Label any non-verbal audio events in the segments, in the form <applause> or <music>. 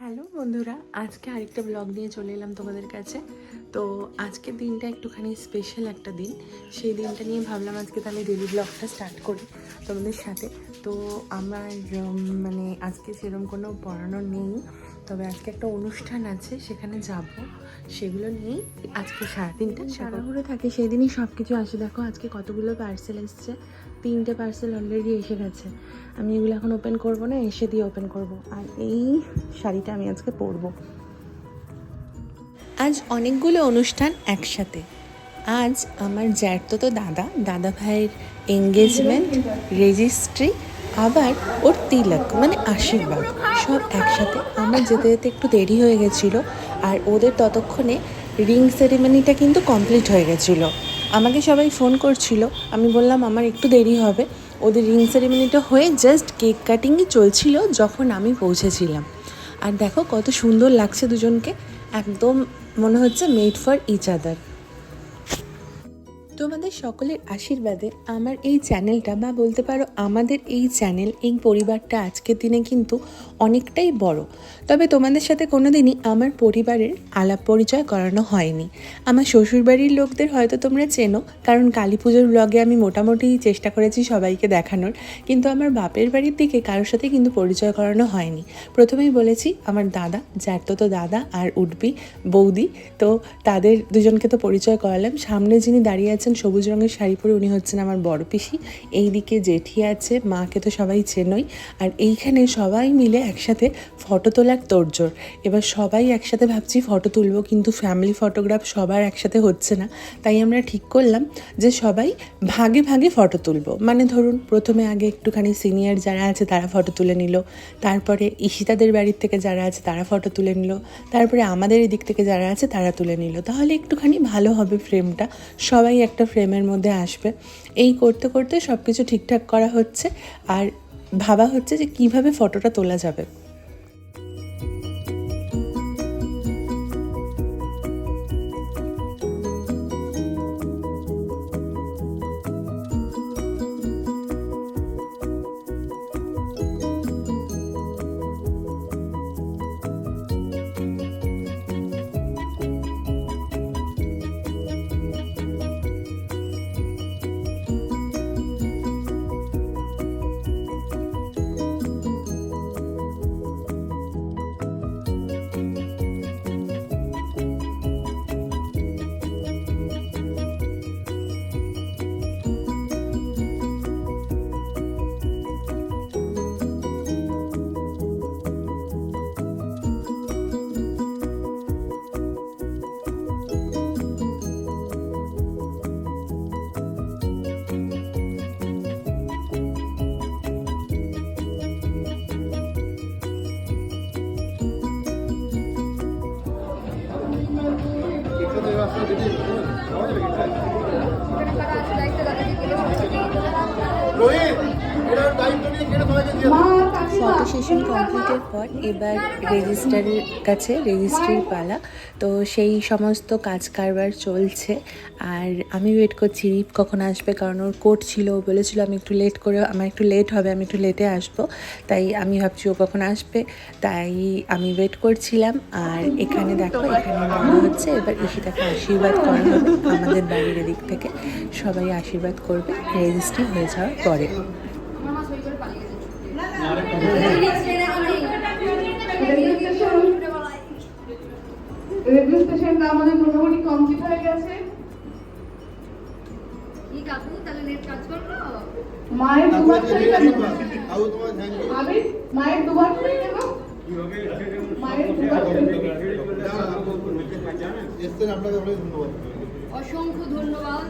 Hello বন্ধুরা, আজকে আরেকটা ব্লগ নিয়ে চলে এলাম তোমাদের কাছে। তো আজকের দিনটা একটুখানি স্পেশাল একটা দিন। সেই দিনটা নিয়ে ভাবলাম আজকে তাহলে ডেলি ব্লগটা স্টার্ট করি তোমাদের সাথে। তো আমার মানে আজকে সেরকম কোনো পড়ানো নেই। তবে আজকে একটা অনুষ্ঠান আছে সেখানে যাব। সেগুলো নিয়েই আজকে সারাদিনটা সারাঘুরে থাকে সেই দিনই সব কিছু আসে। দেখো আজকে কতগুলো পার্সেল এসছে। তিনটে পার্সেল অলরেডি এসে গেছে। আমি এগুলো এখন ওপেন করব না এসে দিয়ে ওপেন করব। আর এই শাড়িটা আমি আজকে পরবো। আজ অনেকগুলো অনুষ্ঠান একসাথে। আজ আমার জ্যাঠতো তো দাদা। দাদা ভাইয়ের এঙ্গেজমেন্ট রেজিস্ট্রি আবার ওর তিলক মানে আশীর্বাদ। সব একসাথে আমার যেতে যেতে একটু দেরি হয়ে গেছিল আর ওদের ততক্ষণে রিং সেরিমনিটা কিন্তু কমপ্লিট হয়ে গেছিল। আমাকে সবাই ফোন করছিল, আমি বললাম, আমার একটু দেরি হবে। ওদের রিং সেরিমনিটা হয়ে জাস্ট কেক কাটিংই চলছিল যখন আমি পৌঁছেছিলাম। আর দেখো কত সুন্দর লাগছে দুজনকে, একদম মনে হচ্ছে মেড ফর ইচ আদার তোমাদের সকলের আশীর্বাদে আমার এই চ্যানেলটা বা বলতে পারো আমাদের এই চ্যানেল, এই পরিবারটা আজকের দিনে কিন্তু অনেকটাই বড়। তবে তোমাদের সাথে কোনোদিনই আমার পরিবারের আলাপ পরিচয় করানো হয়নি। আমার শ্বশুরবাড়ির লোকদের হয়তো তোমরা চেনো, কারণ কালী পুজোর ব্লগে আমি মোটামুটি চেষ্টা করেছি সবাইকে দেখানোর, কিন্তু আমার বাপের বাড়ির দিকে কারোর সাথে কিন্তু পরিচয় করানো হয়নি। প্রথমেই বলেছি, আমার দাদা জ্যাঠতো তো দাদা আর উঠবি বৌদি, তো তাদের দুজনকে তো পরিচয় করালাম। সামনে যিনি দাঁড়িয়ে আছেন সবুজ রঙের শাড়ি পরে, উনি হচ্ছেন আমার বড় পিসি। এইদিকে জেঠি আছে, মাকে তো সবাই চেনই। আর এইখানে সবাই মিলে একসাথে ফটো তোলার তোড়জোড়। এবার সবাই একসাথে ভাবছি ফটো তুলবো, কিন্তু ফ্যামিলি ফটোগ্রাফ সবার একসাথে হচ্ছে না। তাই আমরা ঠিক করলাম যে সবাই ভাগে ভাগে ফটো তুলবো। মানে ধরুন, প্রথমে আগে একটুখানি সিনিয়র যারা আছে তারা ফটো তুলে নিল। তারপরে ঈশিতাদের বাড়ির থেকে যারা আছে তারা ফটো তুলে নিল। তারপরে আমাদের এদিক থেকে যারা আছে তারা তুলে নিল। তাহলে একটুখানি ভালো হবে ফ্রেমটা সবাই একটা ফ্রেমের মধ্যে আসবে। এই করতে করতে সব কিছু ঠিকঠাক করা হচ্ছে। আর ভাবা হচ্ছে যে কীভাবে ফটোটা তোলা যাবে। রোহিত এটার দায়িত্ব নিয়ে কেটে তোমাকে দিয়ে। ফটো সেশন কমপ্লিটের পর এবার রেজিস্টারের কাছে রেজিস্ট্রির পালা। তো সেই সমস্ত কাজ কারবার চলছে। আর আমি ওয়েট করছি, রিপ কখন আসবে? কারণ ওর কোর্ট ছিল, ও বলেছিল আমি একটু লেট করে, আমার একটু লেট হবে, আমি একটু লেটে আসব। তাই আমি ভাবছি ও কখন আসবে? তাই আমি ওয়েট করছিলাম। আর এখানে দেখো, এখানে মনে হচ্ছে, এবার ঈশিতাকে আশীর্বাদ করা আমাদের বাড়ির এদিক থেকে। সবাই আশীর্বাদ করবে রেজিস্ট্রি হয়ে যাওয়ার পরে। রেজিস্ট্রেশনটা আমাদের মোটামুটি কমপ্লিট হয়ে গেছে। কি কাকু তাহলে নেট কাজ করল? মায়ের দুবার করে জিনিস দেবো দিবা। কাকু তোমার thank you। আমি মায়ের দুবার করে দেবো মায়ের দুবার করে এসছেন আপনাকে অনেক ধন্যবাদ। অসংখ্য ধন্যবাদ।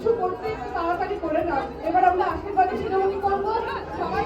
কিছু করতে একটু তাড়াতাড়ি করে নাও এবার আমরা আশীর্বাদে শিরোমণি করব। সবাই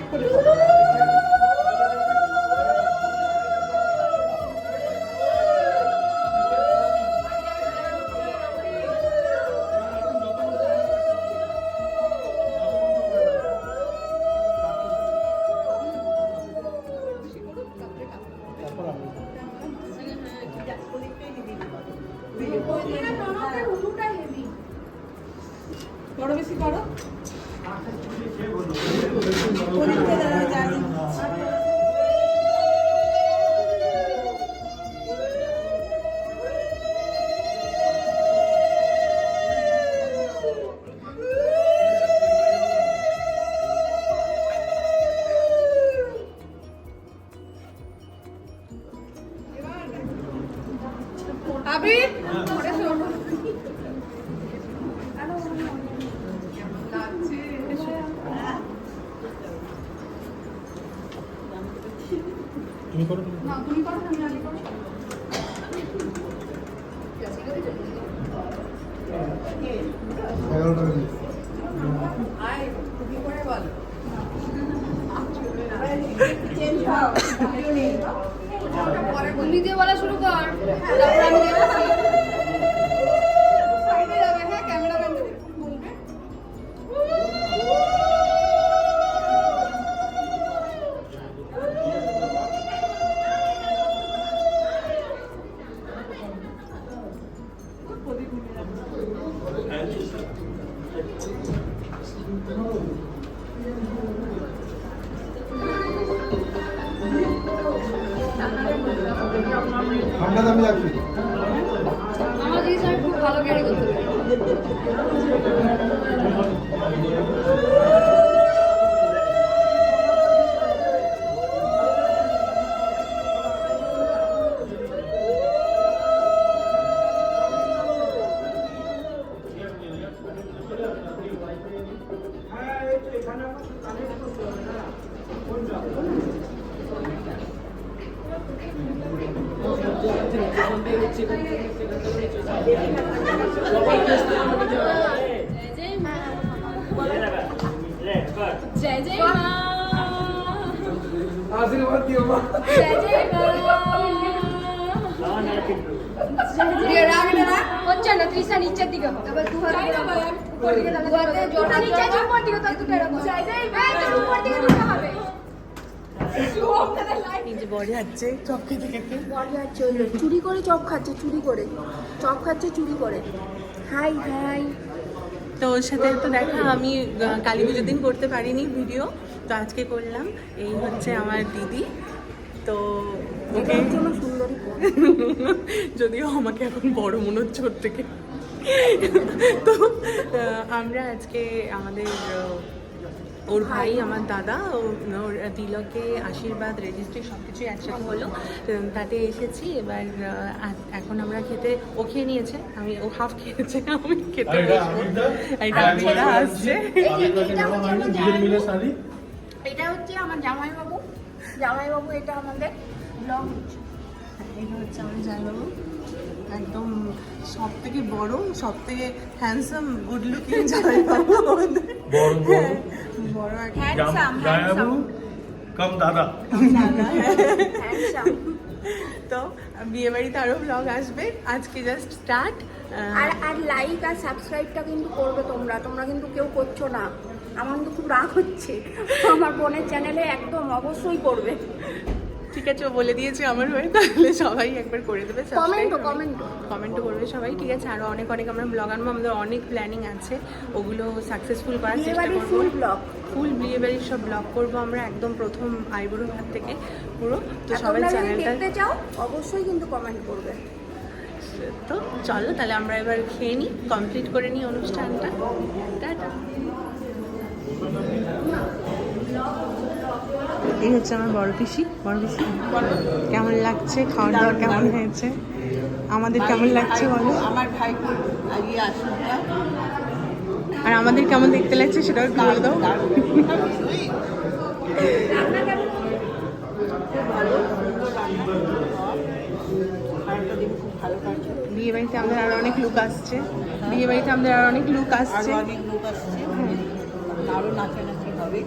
っぽ。আবির করো জয় জয় মা আশীর্বাদ দিও মা জয় জয় মা হচ্ছে না তৃষা নিচের দিকে হোক এবার দু হাত উপর দিকে দু হাতে জোর নিচে উপর দিকে তো দুটো এরকম জয় জয় মা উপর দিকে দিতে হবে <laughs> চপ খেতে খেতে। চুরি করে চপ খাচ্ছে চুরি করে। চপ খাচ্ছে চুরি করে। হাই হাই। তো ওর সাথে তো দেখা আমি কালী পুজোর দিন করতে পারিনি ভিডিও তো আজকে করলাম। এই হচ্ছে আমার দিদি। তো ওকে <laughs> যদিও আমাকে এখন বড় মনে হচ্ছে ওর থেকে তো আমরা আজকে আমাদের ওর ভাই আমার দাদা ও- ওর তিলকে আশীর্বাদ রেজিস্ট্রি সব কিছুই একসাথে হলো। তাতে এসেছি এবার এখন আমরা খেতে ও খেয়ে নিয়েছে আমি ও হাফ খেয়েছে <laughs> আমি খেতে আমিরদা আসছে। এটা হচ্ছে আমার জামাইবাবু। জামাইবাবু এটা আমাদের ব্লগ এটা হচ্ছে আমার জামাইবাবু। একদম সব থেকে বড় সব থেকে হ্যান্ডসাম গুড লুকিং জামাইবাবু আমাদের। বড় হ্যাঁ, হ্যান্ডসাম জায়াবু কম দাদা। <laughs> তো বিয়ে বাড়িতে আরও ব্লগ আসবে। আজকে জাস্ট স্টার্ট আর আর লাইক আর সাবস্ক্রাইবটা কিন্তু করবে তোমরা। তোমরা কিন্তু কেউ করছ না। আমার কিন্তু খুব রাগ হচ্ছে। আমার বোনের চ্যানেলে একদম অবশ্যই করবে। ঠিক আছে ও বলে দিয়েছে আমার হয়ে তাহলে সবাই একবার করে দেবে কমেন্টও কমেন্টও কমেন্টও করবে সবাই ঠিক আছে আরও অনেক অনেক আমরা ব্লগ আনব আমাদের অনেক প্ল্যানিং আছে ওগুলো সাকসেসফুল করার চেষ্টা করব। ফুল ব্লগ ফুল বিয়ে বাড়ির সব ব্লগ করব আমরা একদম প্রথম আইবুড়ো ঘাট থেকে পুরো তো সবাই চ্যানেলটা দেখতে চাও অবশ্যই কিন্তু কমেন্ট করবে। তো চলো তাহলে আমরা এবার খেয়ে নিই কমপ্লিট করে নিই অনুষ্ঠানটা। টাটা। এই হচ্ছে আমার বড় পিসি। বড় পিসি কেমন লাগছে? খাওয়া দাওয়া কেমন হয়েছে? আমাদের কেমন লাগছে বলো? আমার ভাই আর আমাদের কেমন দেখতে লাগছে সেটাও একটু বলে দাও। বিয়ে বাড়িতে আমাদের আরও অনেক লুক আসছে। বিয়ে বাড়িতে আমাদের আরও অনেক লুক আসছে। অনেক লোক আসছে। আরও নাচানাচি হবে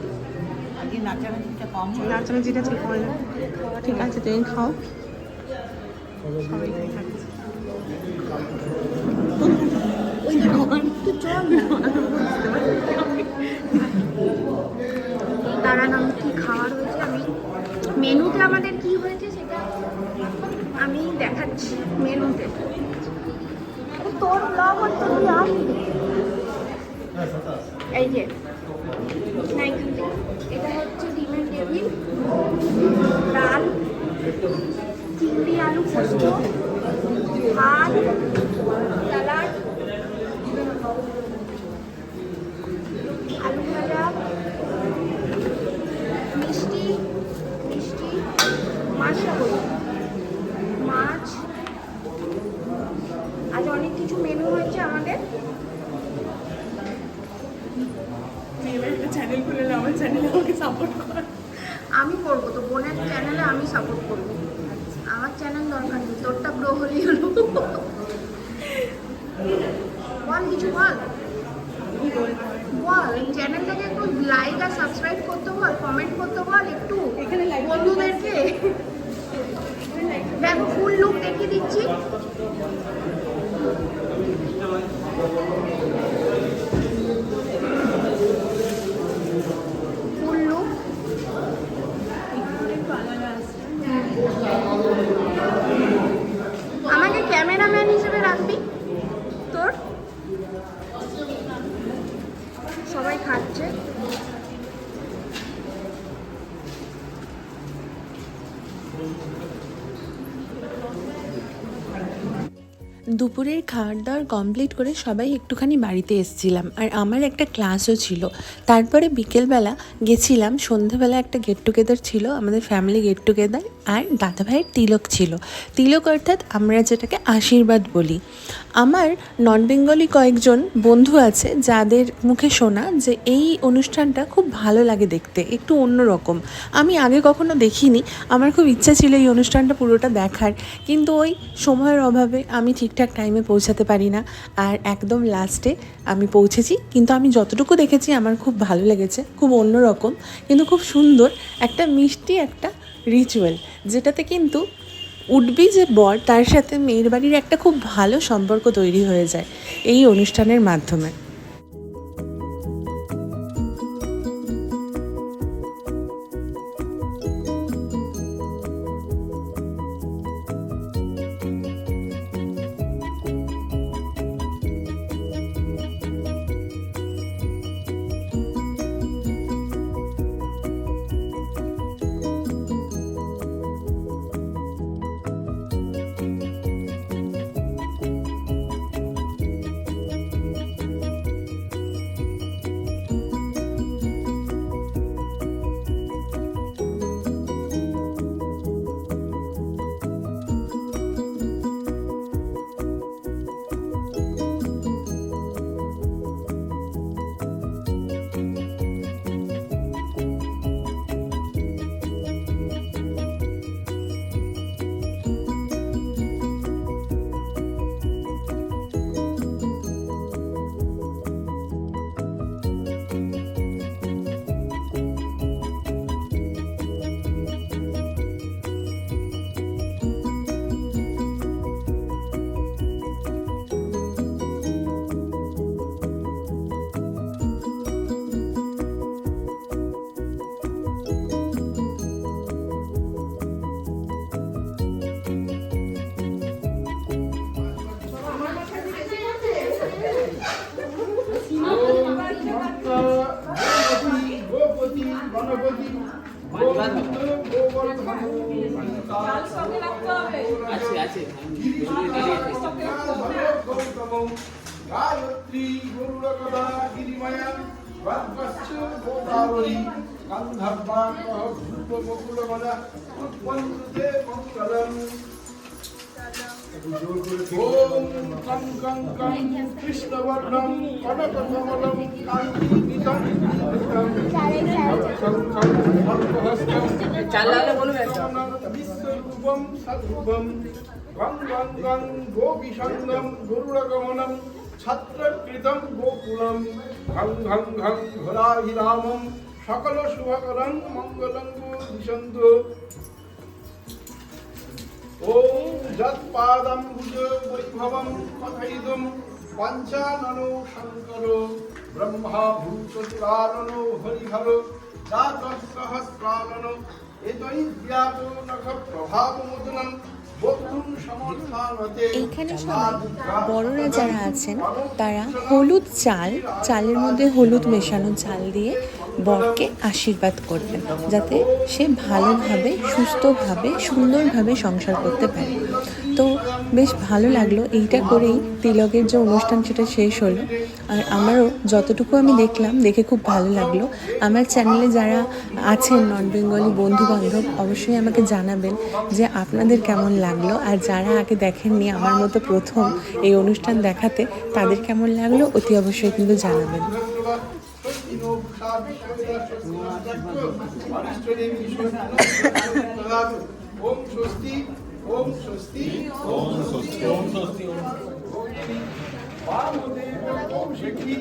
নাচানাচিটা ঠিক হয় ঠিক আছে তুমি খাও। সবাই দাঁড়ান আমি কি খাবার হয়েছে আমি মেনুতে আমাদের কি হয়েছে সেটা আমি দেখাচ্ছি মেনুতে। তোর ব্লগ হচ্ছে এই যে। এটা হচ্ছে ডিমের টেবিল ডাল চিংড়ি আলু পোস্ত ভাত স্যালাড আলু ভাজা মিষ্টি মিষ্টি মাছটা বলি মাছ আজ অনেক কিছু মেনু হয়েছে আমাদের চ্যানেল খুলে আমার চ্যানেলে আমাকে সাপোর্ট কর আমি করব তো বোনের চ্যানেলে আমি সাপোর্ট করব আমার চ্যানেল দরকার নেই তোরটা গ্রো হলেই হলো বল কিছু বল বল চ্যানেলটাকে একটু লাইক আর সাবস্ক্রাইব করতে বল কমেন্ট করতে বল একটু এখানে like বন্ধুদেরকে দেখো ফুল লুক দেখিয়ে দিচ্ছি ফুল লুক আমাকে ক্যামেরাম্যান হিসেবে রাখবি তোর সবাই খাচ্ছে দুপুরের খাওয়ার দাওয়ার কমপ্লিট করে সবাই একটুখানি বাড়িতে এসেছিলাম। আর আমার একটা ক্লাসও ছিল। তারপরে বিকেলবেলা গেছিলাম। সন্ধেবেলা একটা গেট টুগেদার ছিল। আমাদের ফ্যামিলি গেট টুগেদার আর দাদাভাইয়ের তিলক ছিল। তিলক অর্থাৎ আমরা যেটাকে আশীর্বাদ বলি। আমার নন বেঙ্গলি কয়েকজন বন্ধু আছে যাদের মুখে শোনা যে এই অনুষ্ঠানটা খুব ভালো লাগে দেখতে, একটু অন্যরকম। আমি আগে কখনো দেখিনি, আমার খুব ইচ্ছা ছিল এই অনুষ্ঠানটা পুরোটা দেখার। কিন্তু ওই সময়ের অভাবে আমি ঠিকঠাক টাইমে পৌঁছাতে পারি না। আর একদম লাস্টে আমি পৌঁছেছি। কিন্তু আমি যতটুকু দেখেছি, আমার খুব ভালো লেগেছে, খুব অন্যরকম। কিন্তু খুব সুন্দর, একটা মিষ্টি, একটা রিচুয়াল যেটাতে কিন্তু উঠবি যে বর, তার সাথে মেয়ের বাড়ির একটা খুব ভালো সম্পর্ক তৈরি হয়ে যায় এই অনুষ্ঠানের মাধ্যমে। ওম কং কং কং কৃষ্ণবর্ণম কনককমলম কান্তিনিতম। কং কং ভক্তহস্তম চালালে বলবে একটা বিশ্বরূপম, সদ্রূপম গং গং গং গোপিসঙ্গম গরুড়গমনম ছত্রকৃতম, গোকুলম ঘং ঘং ঘং ঘোরাহিরামম সকল শুভকরং মঙ্গলং দিশন্তু ওম যৎপাদম ভুজ বৈভবম কথয়িতুম पञ्चाननो শঙ্কর ব্রহ্মা ভূতকারণ হরিহর জাতঃ সহস্রানন এতৈ জ্ঞাত এইখানে সবাই বড়রা যারা আছেন, তারা হলুদ চাল, চালের মধ্যে হলুদ মেশানো চাল দিয়ে বরকে আশীর্বাদ করবেন, যাতে সে ভালোভাবে, সুস্থভাবে, সুন্দরভাবে সংসার করতে পারে। তো বেশ ভালো লাগল। এইটা করেই তিলকের যে অনুষ্ঠান সেটা শেষ হলো। আর আমারও যতটুকু আমি দেখলাম দেখে খুব ভালো লাগল। আমার চ্যানেলে যারা আছেন নন বেঙ্গলি বন্ধু বান্ধব অবশ্যই আমাকে জানাবেন যে আপনাদের কেমন লাগল। আর যারা আগে দেখেননি আমার মতো প্রথম এই অনুষ্ঠান দেখাতে তাদের কেমন লাগল অতি অবশ্যই কিন্তু জানাবেন। <laughs> ওম স্বস্তি। ওম স্বস্তি ওম স্বস্তি ওম স্বস্তি ওম শেখি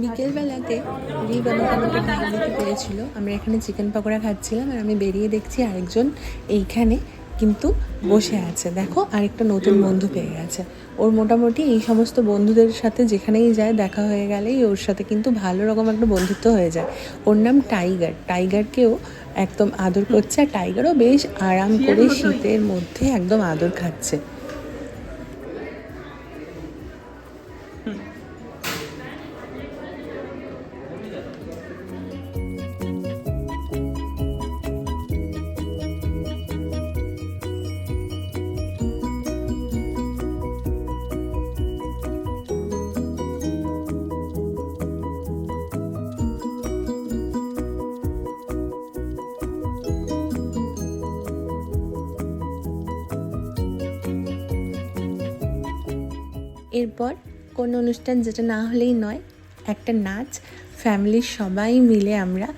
বিকেলবেলাতে রিব আমাকে আমাকে টাইম দিতে পেরেছিল আমরা এখানে চিকেন পকোড়া খাচ্ছিলাম আর আমি বেরিয়ে দেখছি আরেকজন এইখানে কিন্তু বসে আছে। দেখো আরেকটা নতুন বন্ধু পেয়ে গেছে। ওর মোটামুটি এই সমস্ত বন্ধুদের সাথে যেখানেই যায় দেখা হয়ে গেলেই ওর সাথে কিন্তু ভালো রকম একটা বন্ধুত্ব হয়ে যায়। ওর নাম টাইগার। টাইগারকেও একদম আদর করছে। আর টাইগারও বেশ আরাম করে শীতের মধ্যে একদম আদর খাচ্ছে। এরপর কোনো অনুষ্ঠান যেটা না হলেই নয়, একটা নাচ। ফ্যামিলির সবাই মিলে আমরা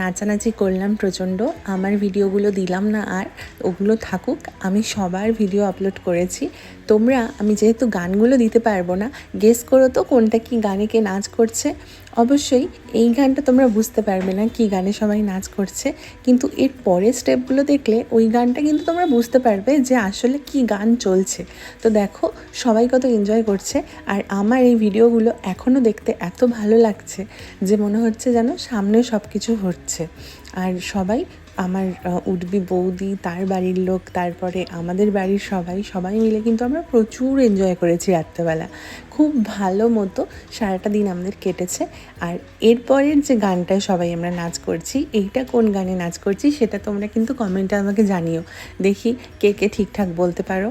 নাচানাচি করলাম প্রচণ্ড। আমার ভিডিওগুলো দিলাম না আর, ওগুলো থাকুক। আমি সবার ভিডিও আপলোড করেছি। তোমরা, আমি যেহেতু গানগুলো দিতে পারব না গেস করো তো কোনটা কি গানে কে নাচ করছে। অবশ্যই এই গানটা তোমরা বুঝতে পারবে না কি গানে সবাই নাচ করছে, কিন্তু এর পরের স্টেপগুলো দেখলে ওই গানটা কিন্তু তোমরা বুঝতে পারবে যে আসলে কি গান চলছে। তো দেখো, সবাই কত এনজয় করছে, আর আমার এই ভিডিওগুলো এখনও দেখতে এত ভালো লাগছে যে মনে হচ্ছে যেন সামনে সব কিছু হচ্ছে আর সবাই আমার উডবি বৌদি, তার বাড়ির লোক, তারপরে আমাদের বাড়ির সবাই সবাই মিলে কিন্তু আমরা প্রচুর এনজয় করেছি রাত্রেবেলা। খুব ভালো মতো সারাটা দিন আমাদের কেটেছে। আর এরপরের যে গানটায় সবাই আমরা নাচ করছি, এইটা কোন গানে নাচ করছি সেটা তোমরা কিন্তু কমেন্টে আমাকে জানিও। দেখি কে কে ঠিকঠাক বলতে পারো।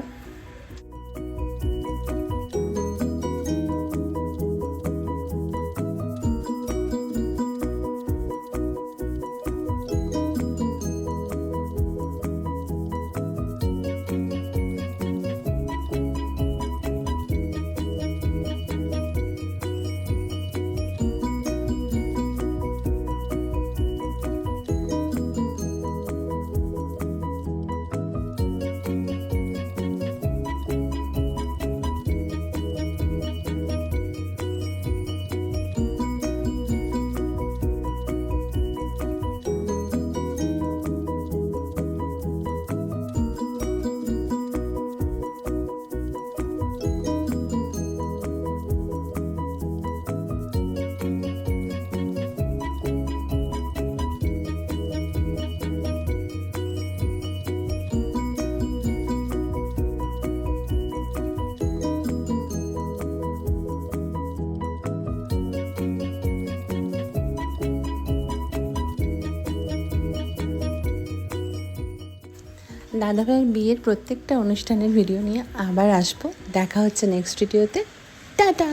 দাদাভাইয়ের বিয়ের প্রত্যেকটা অনুষ্ঠানের ভিডিও নিয়ে আবার আসব। দেখা হচ্ছে নেক্সট ভিডিওতে টাটা!